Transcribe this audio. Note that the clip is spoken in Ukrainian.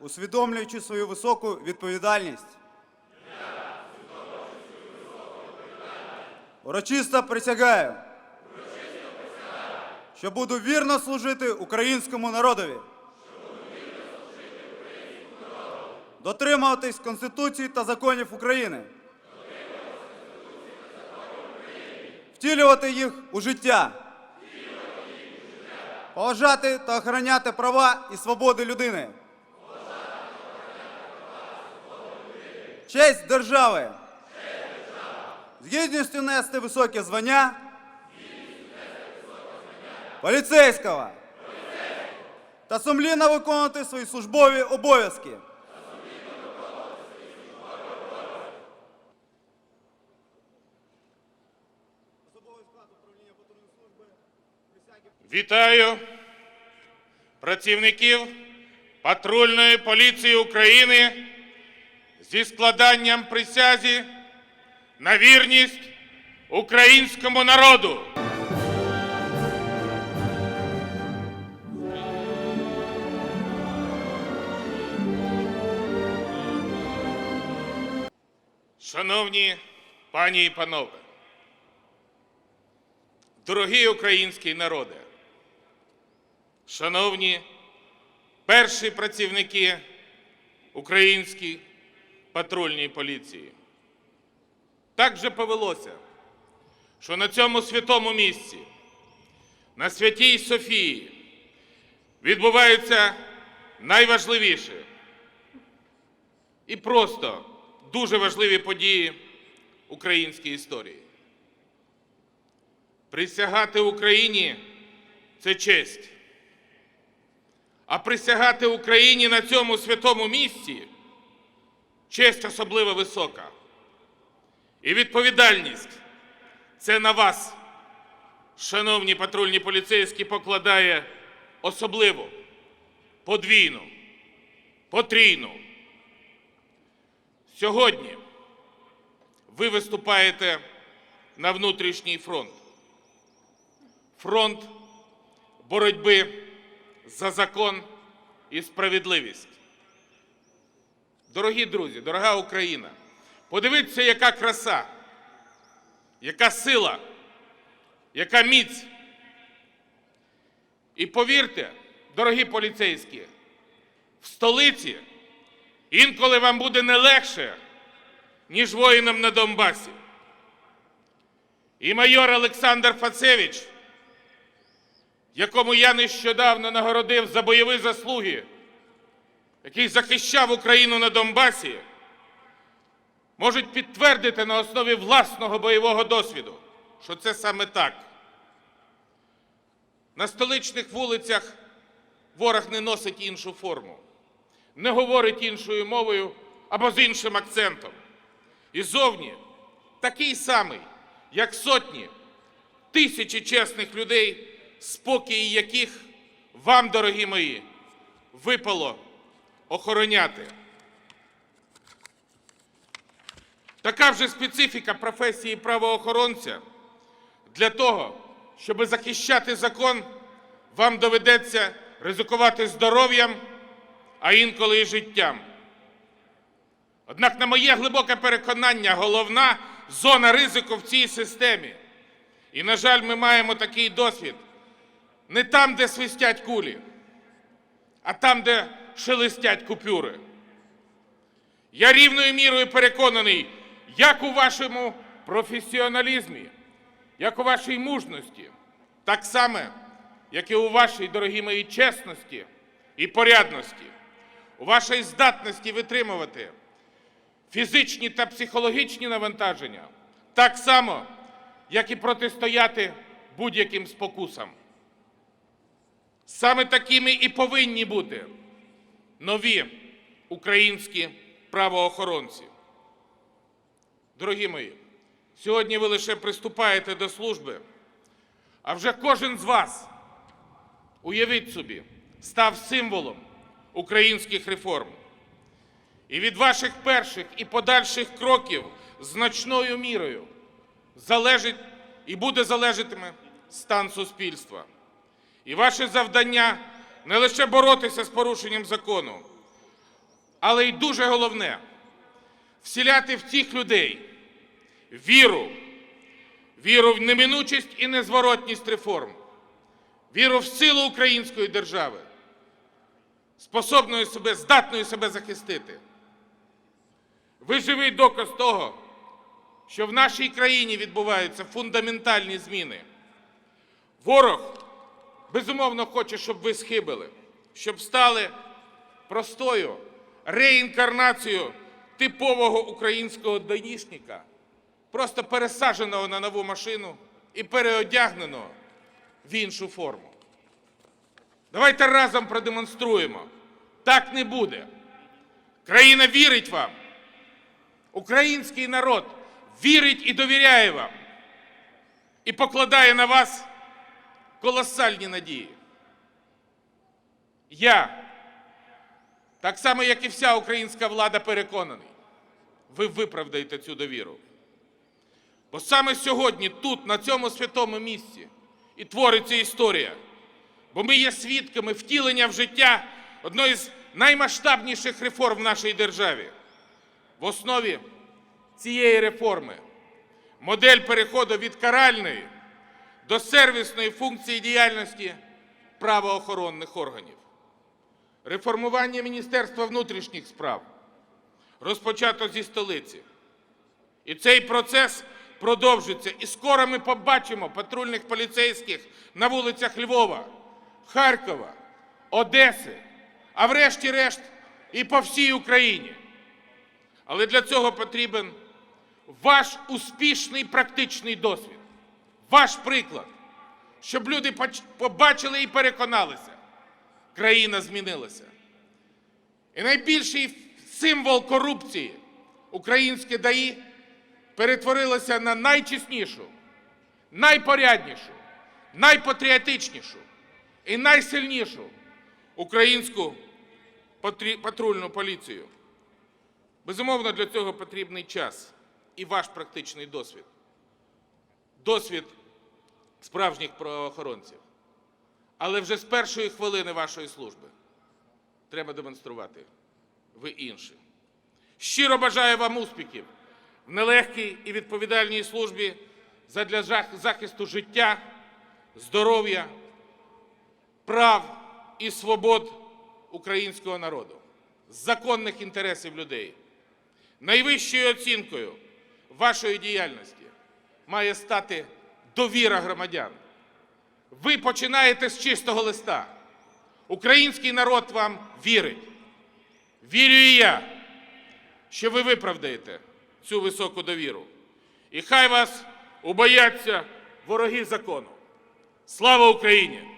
усвідомлюючи свою високу відповідальність. Урочисто присягаю, що буду вірно служити українському народові. Дотримуватись Конституції та законів України. Втілювати їх у життя. Поважати та охороняти права і свободи людини. Честь держави. Гідністю нести високе звання. Поліцейського. Та сумлінно виконувати свої службові обов'язки. Вітаю працівників патрульної поліції України зі складанням присязі на вірність українському народу. Шановні пані і панове, дорогий український народе, шановні перші працівники української патрульної поліції, так же повелося, що на цьому святому місці, на святій Софії, відбувається найважливіше і просто дуже важливі події української історії. Присягати Україні це честь. А присягати Україні на цьому святому місці честь особливо висока. І відповідальність це на вас, шановні патрульні поліцейські, покладає особливу, подвійну, потрійну. Сьогодні ви виступаєте на внутрішній фронт. Фронт боротьби за закон і справедливість. Дорогі друзі, дорога Україна, подивіться, яка краса, яка сила, яка міць. І повірте, дорогі поліцейські, в столиці інколи вам буде не легше, ніж воїнам на Донбасі. І майор Олександр Фацевич, якому я нещодавно нагородив за бойові заслуги, який захищав Україну на Донбасі, можуть підтвердити на основі власного бойового досвіду, що це саме так. На столичних вулицях ворог не носить іншу форму, не говорить іншою мовою або з іншим акцентом. І зовні такий самий, як сотні, тисячі чесних людей, спокій яких вам, дорогі мої, випало охороняти. Така вже специфіка професії правоохоронця. Для того, щоб захищати закон, вам доведеться ризикувати здоров'ям, а інколи і життям. Однак, на моє глибоке переконання, головна зона ризику в цій системі. І, на жаль, ми маємо такий досвід не там, де свистять кулі, а там, де шелестять купюри. Я рівною мірою переконаний, як у вашому професіоналізмі, як у вашій мужності, так само, як і у вашій, дорогі мої, чесності і порядності, у вашій здатності витримувати фізичні та психологічні навантаження, так само, як і протистояти будь-яким спокусам. Саме такими і повинні бути нові українські правоохоронці. Дорогі мої, сьогодні ви лише приступаєте до служби, а вже кожен з вас, уявіть собі, став символом українських реформ. І від ваших перших і подальших кроків значною мірою залежить і буде залежатиме стан суспільства. І ваше завдання не лише боротися з порушенням закону, Але й дуже головне вселяти в цих людей віру, віру в неминучість і незворотність реформ, віру в силу української держави, способною себе, здатною себе захистити. Ви живий доказ того, що в нашій країні відбуваються фундаментальні зміни. Ворог безумовно хоче, щоб ви схибили, щоб стали простою реінкарнацією типового українського даїшника, просто пересадженого на нову машину і переодягненого в іншу форму. Давайте разом продемонструємо. Так не буде. Країна вірить вам. Український народ вірить і довіряє вам. І покладає на вас колосальні надії. Я, так само, як і вся українська влада, переконаний, ви виправдаєте цю довіру. Бо саме сьогодні, тут, на цьому святому місці, і твориться історія. Бо ми є свідками втілення в життя одної з наймасштабніших реформ в нашій державі. В основі цієї реформи модель переходу від каральної до сервісної функції діяльності правоохоронних органів. Реформування Міністерства внутрішніх справ розпочато зі столиці. І цей процес продовжиться. І скоро ми побачимо патрульних поліцейських на вулицях Львова, Харкова, Одеси, а врешті-решт і по всій Україні. Але для цього потрібен ваш успішний практичний досвід, ваш приклад, щоб люди побачили і переконалися, країна змінилася. І найбільший символ корупції українське ДАІ перетворилося на найчеснішу, найпоряднішу, найпатріотичнішу і найсильнішу українську патрульну поліцію. Безумовно, для цього потрібний час і ваш практичний досвід. Досвід справжніх правоохоронців. Але вже з першої хвилини вашої служби треба демонструвати ви інші. Щиро бажаю вам успіхів в нелегкій і відповідальній службі задля захисту життя, здоров'я, прав і свобод українського народу, законних інтересів людей. Найвищою оцінкою вашої діяльності має стати довіра громадян. Ви починаєте з чистого листа. Український народ вам вірить. Вірю і я, що ви виправдаєте цю високу довіру. І хай вас убояться вороги закону. Слава Україні!